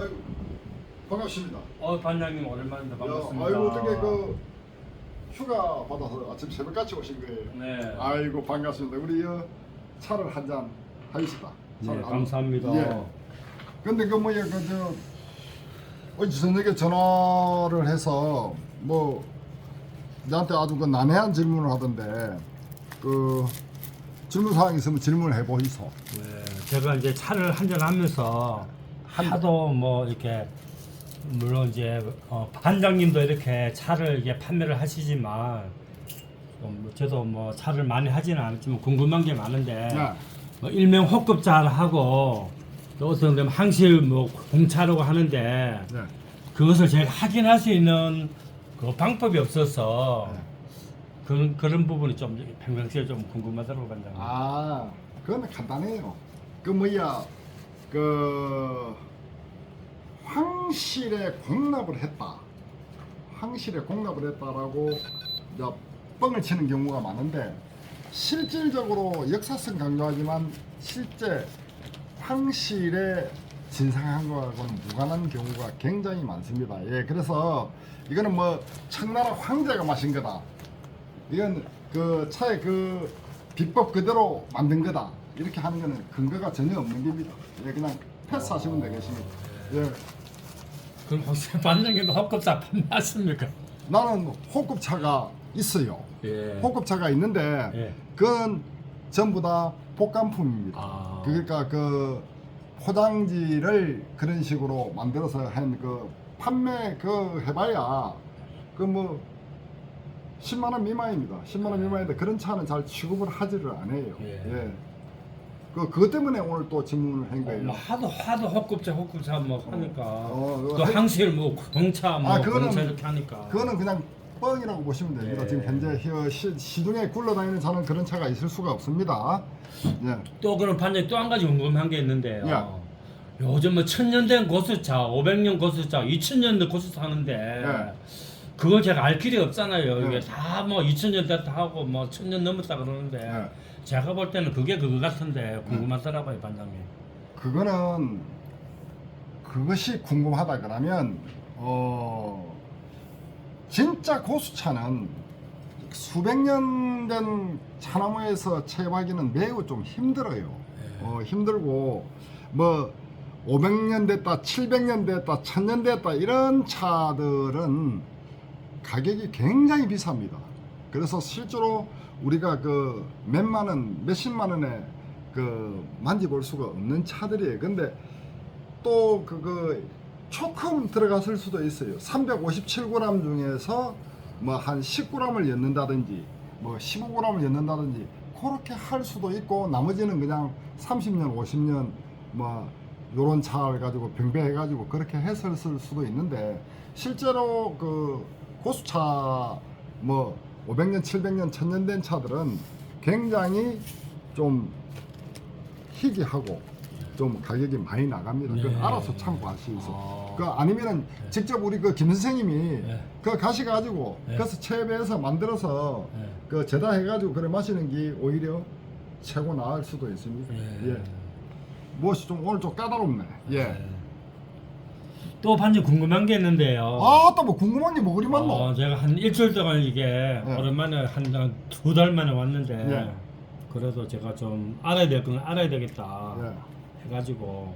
아이고 반갑습니다. 어 반장님 오랜만입니다. 반갑습니다. 야, 아이고 어떻게 그 휴가 받아서 아침 새벽같이 오신 거예요. 네. 아이고 반갑습니다. 우리 어, 차를 한 잔 하시다. 네 감사합니다. 예. 근데 그 뭐야 그저 어제 저녁에 전화를 해서 뭐 나한테 아주 그 난해한 질문을 하던데 그 질문 사항 있으면 질문을 해보이소. 네, 제가 이제 차를 한잔 하면서 하도 뭐 이렇게 물론 이제 어, 반장님도 이렇게 차를 이게 판매를 하시지만 좀 저도 뭐 차를 많이 하지는 않았지만 궁금한 게 많은데 네. 뭐 일명 호급차하고 또 어떤 데는 항실 뭐 공차라고 하는데 네. 그것을 제가 확인할 수 있는 그 방법이 없어서 네. 그런 그런 부분이 좀 평상시에 좀 궁금하더라고 반장님. 아, 그건 간단해요. 그 뭐야, 그 황실에 공납을 했다. 황실에 공납을 했다라고 이제 뻥을 치는 경우가 많은데 실질적으로 역사성 강조하지만 실제 황실에 진상한 거하고는 무관한 경우가 굉장히 많습니다. 예, 그래서 이거는 뭐 청나라 황제가 마신 거다. 이건 그 차에 그 비법 그대로 만든 거다 이렇게 하는 거는 근거가 전혀 없는 겁니다. 예, 그냥 패스하시면 되겠습니다. 예, 그럼 혹시 반장님도 호급차 판매하십니까? 나는 호급차가 있어요. 예. 호급차가 있는데 예. 그건 전부 다 복간품입니다. 아. 그러니까 그 포장지를 그런 식으로 만들어서 한 그 판매 그 해봐야 그 뭐 10만 원 미만입니다. 10만 원 미만인데 그런 차는 잘 취급을 하지를 않아요. 예. 예. 그 그것 때문에 오늘 또 질문을 한 거예요. 뭐 하도 하도 호급차 호급차 뭐 하니까 어, 또 그거 할- 항실 뭐 공차 뭐 아, 그거는- 공차 이렇게 하니까 그거는 그냥 뻥이라고 보시면 됩니다. 예. 지금 현재 시- 시, 시중에 굴러다니는 차는 그런 차가 있을 수가 없습니다. 예. 또 그럼 반장님 또한 가지 궁금한 게 있는데요. 야. 요즘 뭐 천년 된 고수차, 500년 고수차, 2000년대 고수차 하는데 네. 그걸 제가 알 길이 없잖아요. 이게 네. 다뭐 2000년 됐다 하고 뭐 1000년 넘었다 그러는데 네. 제가 볼 때는 그게 그거 같은데 궁금하더라고요, 반장님. 그거는 그것이 궁금하다 그러면 어 진짜 고수차는 수백 년 된 차나무에서 채취하기는 매우 좀 힘들어요. 어 힘들고 뭐 500년 됐다, 700년 됐다, 1000년 됐다 이런 차들은 가격이 굉장히 비쌉니다. 그래서 실제로 우리가 그 몇만 원, 몇십만 원에 그 만져볼 수가 없는 차들이에요. 근데 또 그거 조금 들어갔을 수도 있어요. 357g 중에서 뭐 한 10g을 였는다든지 뭐 15g을 였는다든지 그렇게 할 수도 있고 나머지는 그냥 30년, 50년 뭐 요런 차를 가지고 병배해 가지고 그렇게 했을 수도 있는데 실제로 그 고수차 뭐 500년, 700년, 1000년 된 차들은 굉장히 좀 희귀하고 좀 가격이 많이 나갑니다. 그 네. 알아서 참고하시죠. 아. 그 아니면은 직접 우리 그 김 선생님이 네. 그 가셔가지고 네. 그래서 채배해서 만들어서 네. 그 제다해 가지고 그래 마시는 게 오히려 최고 나을 수도 있습니다. 예. 예. 무엇이 좀 오늘 좀 까다롭네. 예. 네. 또 반장 궁금한 게 있는데요. 아, 또 뭐 궁금한 게 뭐 그리 많노? 어, 제가 한 일주일 동안 이게 네. 오랜만에 한 두 달 만에 왔는데 네. 그래도 제가 좀 알아야 될 건 알아야 되겠다 예. 해가지고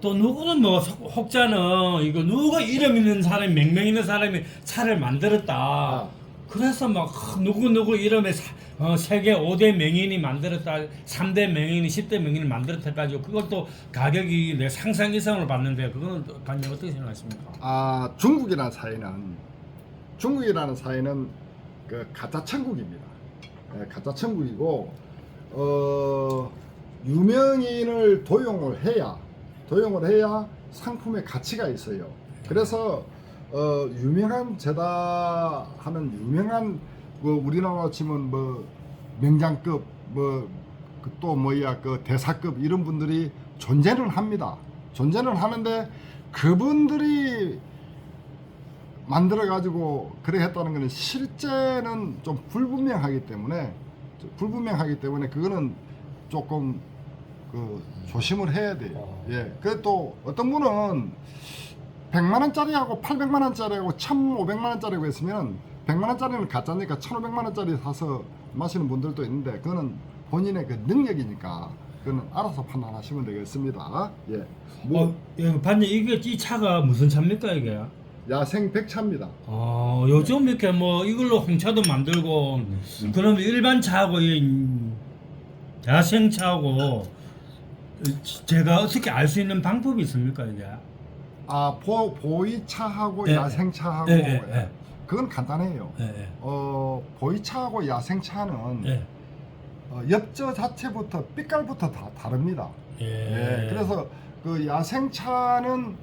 또 누구는 뭐 속- 혹자는 이거 누가 이름 있는 사람이 맹명 있는 사람이 차를 만들었다 아. 그래서 막 누구 누구 이름에 사- 어, 세계 5대 명인이 만들었다 3대 명인이 10대 명인이 만들었다 해가지고 또 가격이 내 상상 이상으로 받는데 그거는 또 반장 어떻게 생각하십니까? 아 중국이라는 사회는 중국이라는 사회는 그 가짜 천국입니다. 예, 가짜 천국이고 어 유명인을 도용을 해야 도용을 해야 상품의 가치가 있어요. 그래서 어 유명한 제다 하는 유명한 그 우리나라 치면 뭐 명장급 뭐또 뭐야 그 대사급 이런 분들이 존재는 합니다. 존재는 하는데 그분들이 만들어 가지고 그래 했다는 것은 실제는 좀 불분명하기 때문에 불분명하기 때문에 그거는 조금 그 조심을 해야 돼요. 어. 예. 그또 어떤 분은 100만 원짜리하고 800만 원짜리하고 1,500만 원짜리고 했으면 100만 원짜리는 가짜니까 1,500만 원짜리 사서 마시는 분들도 있는데 그거는 본인의 그 능력이니까 그거는 알아서 판단하시면 되겠습니다. 예. 뭐 어, 예, 반님 이게 이 차가 무슨 차입니까 이게? 야생 백차입니다. 어, 요즘 이렇게 뭐 이걸로 홍차도 만들고 그럼 일반 차하고 이 야생 차하고 제가 어떻게 알 수 있는 방법이 있습니까 이게? 아, 보, 보이차하고 예, 야생차하고 예, 예, 예. 그건 간단해요. 예, 예. 어, 보이차하고 야생차는 예. 어, 엽저 자체부터 빛깔부터 다 다릅니다. 예. 예, 그래서 그 야생차는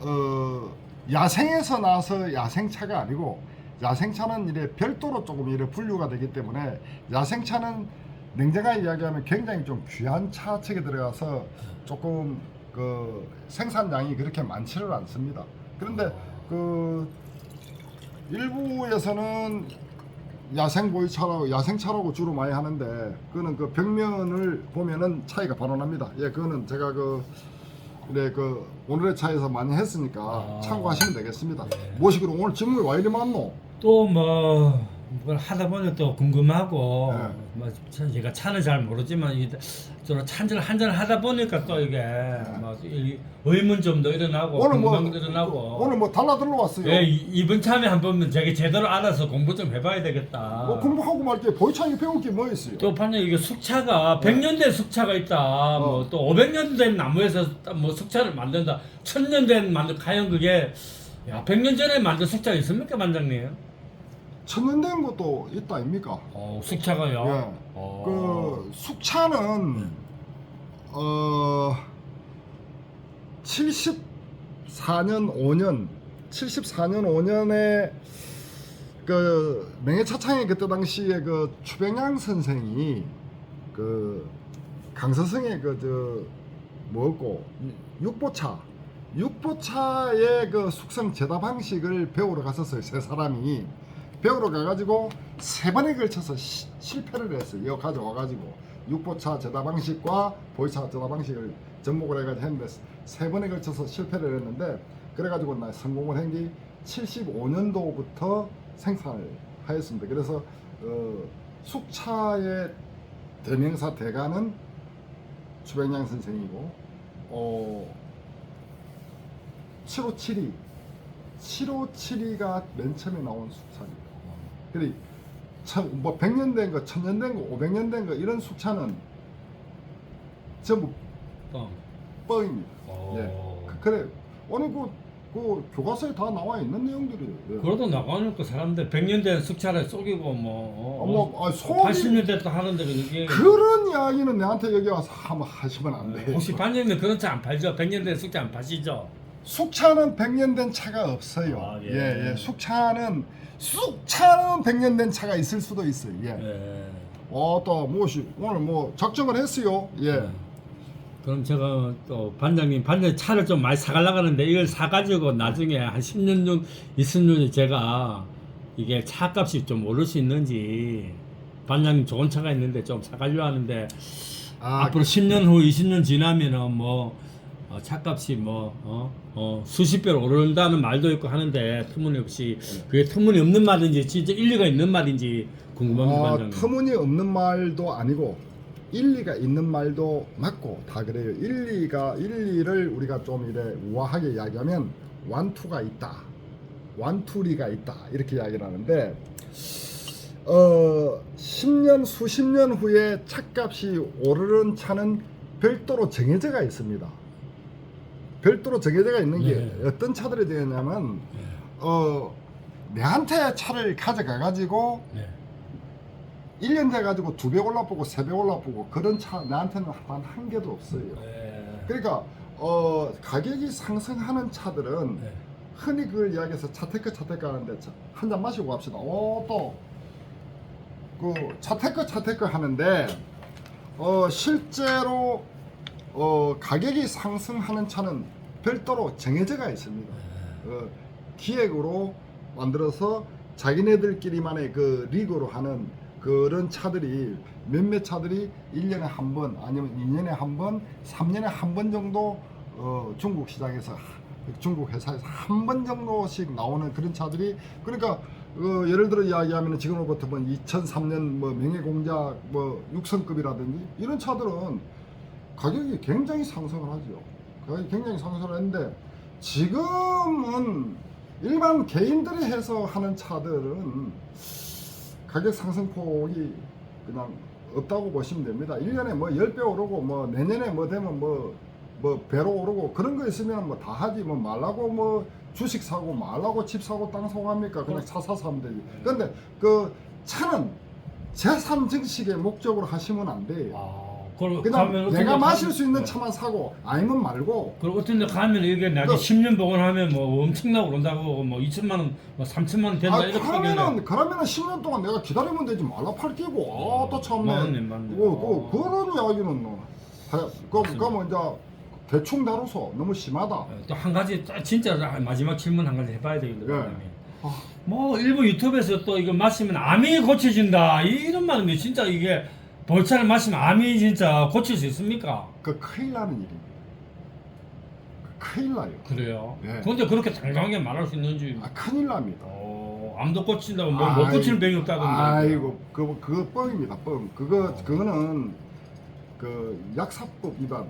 어, 야생에서 나서 야생차가 아니고 야생차는 이래 별도로 조금 이래 분류가 되기 때문에 야생차는 냉정하게 이야기하면 굉장히 좀 귀한 차측에 들어가서 조금 그 생산량이 그렇게 많지를 않습니다. 그런데 그 일부에서는 야생 보이차라고 야생차라고 주로 많이 하는데 그거는 그 벽면을 보면은 차이가 바로 납니다. 예, 그거는 제가 그 그래 그 오늘의 차에서 많이 했으니까 아. 참고하시면 되겠습니다. 네. 뭐시기로 오늘 질문이 와 이리 많노? 또 뭐 뭘 하다 보니 또 궁금하고 네. 뭐참 제가 차는 잘 모르지만 이게 저 찬절 한잔 하다 보니까 또 이게 뭐 이- 의문점도 일어나고 오늘 뭐 궁금함도 일어나고 오늘 뭐 달라들러 왔어요. 예, 이- 이번 참에 한번 제가 제대로 알아서 공부 좀 해봐야 되겠다. 뭐 공부하고 말게 보이차이 배울 게 뭐 있어요? 또 반면 이게 숙차가 100년 된 숙차가 있다. 어. 뭐또 500년 된 나무에서 뭐 숙차를 만든다. 1000년 된 만든 과연 그게 야, 100년 전에 만든 숙차가 있습니까, 반장님? 천년된 것도 있다 아닙니까? 어, 숙차가요. 예. 어. 그 숙차는 어 74년 5년 74년 5년에 그 명예차창의 그때 당시에 그 추병양 선생이 그 강서성의 그저 뭐였고 육보차 육보차의 그 숙성 제다 방식을 배우러 갔었어요 세 사람이 배우러 가가지고 세 번에 걸쳐서 시- 실패를 했어요 이거 가져와가지고 육보차 제다 방식과 보이차 제다 방식을 접목을 해가지고 했는데 세 번에 걸쳐서 실패를 했는데 그래가지고 나 성공을 한 게 75년도부터 생산을 하였습니다 그래서 어, 숙차의 대명사 대가는 주병양 선생이고 어 7572 7572가 맨 처음에 나온 숙차입니다. 그리 천, 뭐 100년 된 거, 1000년 된 거, 500년 된 거 이런 숙차는 전부 어. 뻥입니다. 어. 예. 그- 그래. 오늘 그, 그 교과서에 다 나와 있는 내용들이에요. 예. 그러도 나가니까 사람들 100년 된 숙차를 속이고 뭐, 어, 뭐, 아, 속이- 80년 됐다 하는데 그게 그런 이야기는 내한테 여기 와서 한번 하시면 안 돼요. 혹시 반장님 그런 차 안 팔죠? 100년 된 숙차 안 파시죠? 숙차는 100년 된 차가 없어요. 아, 예. 예. 예, 숙차는 숙차는 100년 된 차가 있을 수도 있어요. 예. 예. 어, 또 무엇이 오늘 뭐 작정을 했어요. 예. 그럼 제가 또 반장님 반장 차를 좀 많이 사가려고 하는데 이걸 사가지고 나중에 한 10년 중 20년 제가 이게 차값이 좀 오를 수 있는지 반장님 좋은 차가 있는데 좀 사가려고 하는데 아, 앞으로 10년 후 20년 지나면은 뭐 어, 차값이 뭐 어, 어, 수십 배로 오른다는 말도 있고 하는데 터무니없이 그게 터무니없는 말인지 진짜 일리가 있는 말인지 궁금합니다 어, 반장님. 터무니없는 말도 아니고 일리가 있는 말도 맞고 다 그래요. 일리가 일리를 우리가 좀 이래 우아하게 이야기하면 완투가 있다. 완투리가 있다. 이렇게 이야기를 하는데 어 10년 수십 년 후에 차값이 오르는 차는 별도로 정해져가 있습니다. 별도로 정해져가 있는 게 네. 어떤 차들이 되냐면 어 내한테 차를 가져가 가지고 네. 1년 돼 가지고 두 배 올라보고 세 배 올라보고 그런 차 나한테는 단 한 개도 없어요. 네. 그러니까 어 가격이 상승하는 차들은 네. 흔히 그걸 이야기해서 차테크 차테크 하는데 한 잔 마시고 갑시다. 오또그 차테크 차테크 하는데 어 실제로 어 가격이 상승하는 차는 별도로 정해져가 있습니다. 어, 기획으로 만들어서 자기네들끼리만의 그 리그로 하는 그런 차들이 몇몇 차들이 1년에 한 번 아니면 2년에 한 번, 3년에 한 번 정도 어, 중국 시장에서 하- 중국 회사에서 한 번 정도씩 나오는 그런 차들이 그러니까 어, 예를 들어 이야기하면 지금으로부터 뭐 2003년 뭐 명예공작 뭐 6성급이라든지 이런 차들은 가격이 굉장히 상승을 하죠. 가격이 굉장히 했는데 지금은 일반 개인들이 해서 하는 차들은 가격 상승폭이 그냥 없다고 보시면 됩니다. 1년에 뭐 10배 오르고 뭐 내년에 뭐 되면 뭐, 뭐 배로 오르고 그런 거 있으면 뭐 다 하지 뭐 말라고 뭐 주식 사고 말라고 집 사고 땅 사고 합니까? 그냥 차 사서 하면 되지. 근데 그 차는 재산 증식의 목적으로 하시면 안 돼요. 아, 그걸 가면 어떤 내가 데 마실 수 있는 네. 차만 사고 아니면 말고 그리고 어떤 데 가면 이게 나중에 그- 10년 보관하면 뭐 엄청나게 오른다고 뭐 2천만 원, 뭐 3천만 원 된다 아, 이렇게 하길래 그러면은 그러면은 10년 동안 내가 기다리면 되지 말라 팔 끼고 아또 참네. 맞네, 맞네. 그, 그, 그런 이야기는 뭐 하- 그, 맞습니다. 그뭐 이제 대충 다뤄서 너무 심하다. 또 한 가지 딱 진짜 마지막 질문 한 가지 해봐야 되겠네요. 예. 뭐뭐 일부 유튜브에서 또 이거 마시면 암이 고쳐진다 이런 말은 진짜 이게 볼차를 마시면 암이 진짜 고칠 수 있습니까? 그 큰일 나는 일입니다. 그 큰일 나요. 그래요. 예. 그런데 그렇게 당당하게 말할 수 있는지 아, 큰일 납니다. 어, 암도 고친다고 뭐못 아이, 고치는 병이 없다던데. 아이고 그 그거 뻥입니다. 뻥. 그거 그거는 그 약사법 위반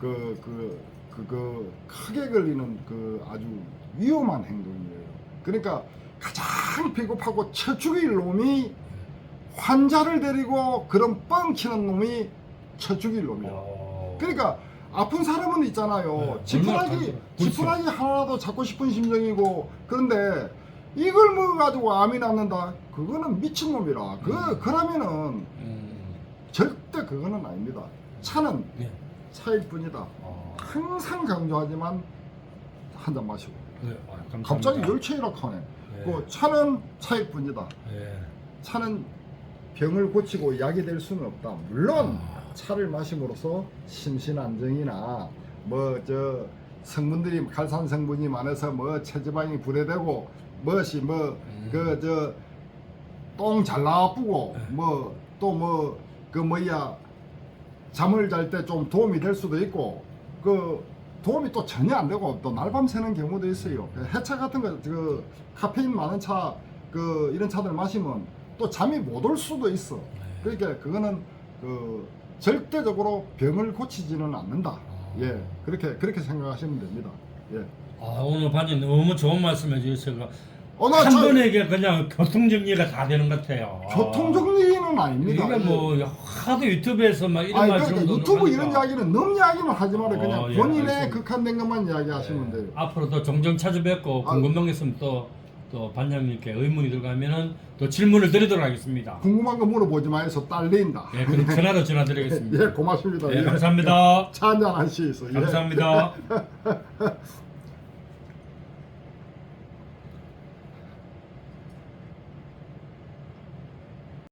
그 그 그거 크게 걸리는 그 아주 위험한 행동이에요. 그러니까 가장 비겁하고 처죽일 놈이 환자를 데리고 그런 뻥치는 놈이 처죽일 놈이야. 어. 그러니까 아픈 사람은 있잖아요. 네, 지푸라기. 지푸라기 하나라도 잡고 싶은 심정이고 그런데 이걸 먹어가지고 암이 낫는다. 그거는 미친 놈이라. 그 음. 그러면은 음. 절대 그거는 아닙니다. 차는 네. 차일 뿐이다. 어. 항상 강조하지만 한 잔 마시고. 네. 아, 감사합니다. 갑자기 열차이라 하네. 네. 그 차는 차일 뿐이다. 네. 차는 병을 고치고 약이 될 수는 없다. 물론 아. 차를 마심으로써 심신 안정이나 뭐 저 성분들이 갈산 성분이 많아서 뭐 체지방이 분해되고 무엇이 뭐그 저 똥 잘 나쁘고 네. 뭐또 뭐 그 뭐야 잠을 잘 때 좀 도움이 될 수도 있고 그 도움이 또 전혀 안 되고 또 날밤 새는 경우도 있어요. 그 해차 같은 거 그 카페인 많은 차 그 이런 차들 마시면 또 잠이 못 올 수도 있어. 그러니까 그거는 그 절대적으로 병을 고치지는 않는다. 예, 그렇게 그렇게 생각하시면 됩니다. 예. 아, 오늘 반장님 너무 좋은 말씀 해 주셔서 어, 나 한 저- 번에 그냥 교통 정리가 다 되는 것 같아요. 교통 정리는 아닙니다. 이게 뭐 하도 유튜브에서 막 이런 아니 말씀 그러니까 유튜브 이런 이야기는 너무 이야기는 하지. 그냥 어, 예, 본인의 알겠습니다. 극한된 것만 이야기하시면 돼요. 앞으로도 종종 찾아뵙고 아. 궁금한 게 있으면 또, 또 반장님께 의문이 들어가면은 또 질문을 드리도록 하겠습니다. 궁금한 거 물어보지 마해서 딸린다. 예, 그럼 전화로 전화드리겠습니다. 예, 고맙습니다. 예, 감사합니다. 차 한잔 하시겠어요. 예. 감사합니다.